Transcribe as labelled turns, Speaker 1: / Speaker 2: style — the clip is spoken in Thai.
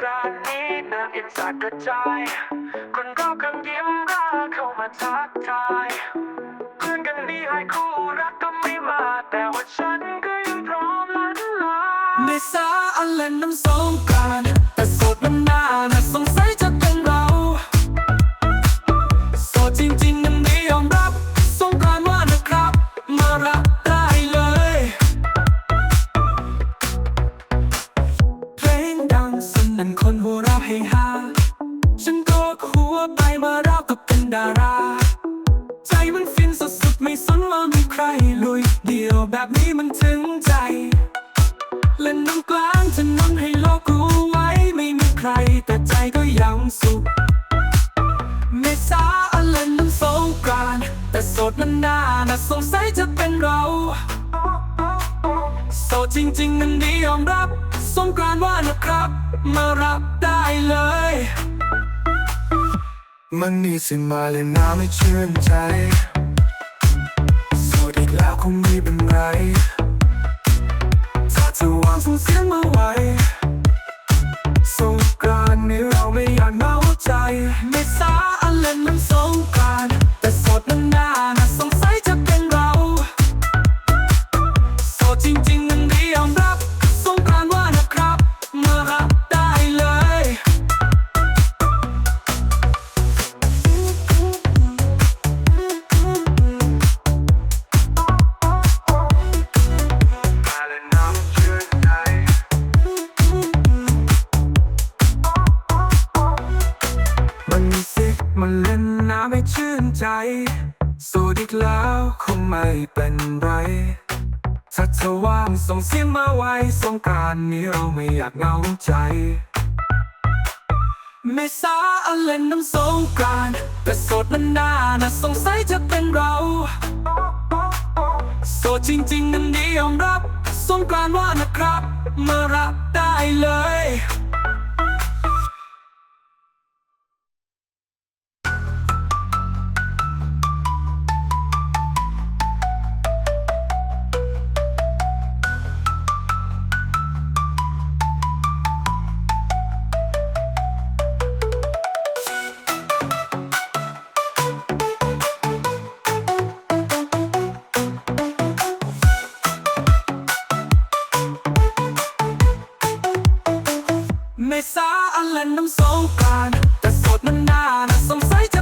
Speaker 1: กรานนี้น้ำอินสาดกระจาย คนเราคำยิ้มรักเข้ามาทักทายเพื่อนกันดีให้คู่รักก็ไม่มา แต่ว่าฉันก็ยังพร้อมลันลา
Speaker 2: ในสาอันเล่นน้ำสงกรานต์แต่สดมันนานน่ะส ดารา ใจมันฟินสุดๆไม่สนว่ามีใครลุย เดียวแบบนี้มันถึงใจ เล่นน้ำกลางถนนให้โลกรู้ไว้ไม่มีใคร แต่ใจก็ยังสุขเมษาอันเล่นน้ำสงกรานแต่โสดมันนานน่ะสงสัยจะเป็นเราโสดจริงๆนั้นดียอมรับ สงกรานว่านะครับ มารับได้เลย
Speaker 3: มันนี่สิมาเลยน้ำไม่ชื่นใจโสดอีกแล้วคงไม่เป็นไรถ้าจะวางสูงเสียงมาไว้สงกรานต์นี้เราไม่อยากเหงาใจ
Speaker 2: ไม่สาอันเล่นน้ำสงกราน มันมีสิมั
Speaker 3: นเล่นน้ำไม่ชื่นใจ สูดอีกแล้วคงไม่เป็นไรถ้าเธอว่างส่งเสียงมาไว้สงการนี้เราไม่อยากเหงาใจ
Speaker 2: เมษาอันเล่นน้ำสงกรานแต่โสดมันนาน่ะสงสัยจะเป็นเราโสดจริงๆนั้นดียอมรับ สงกรานว่านะครับ มารับได้เลย เมษาอันเล่นน้ำสงกรานต์แต่สดมันนานน่ะสงสัยจะ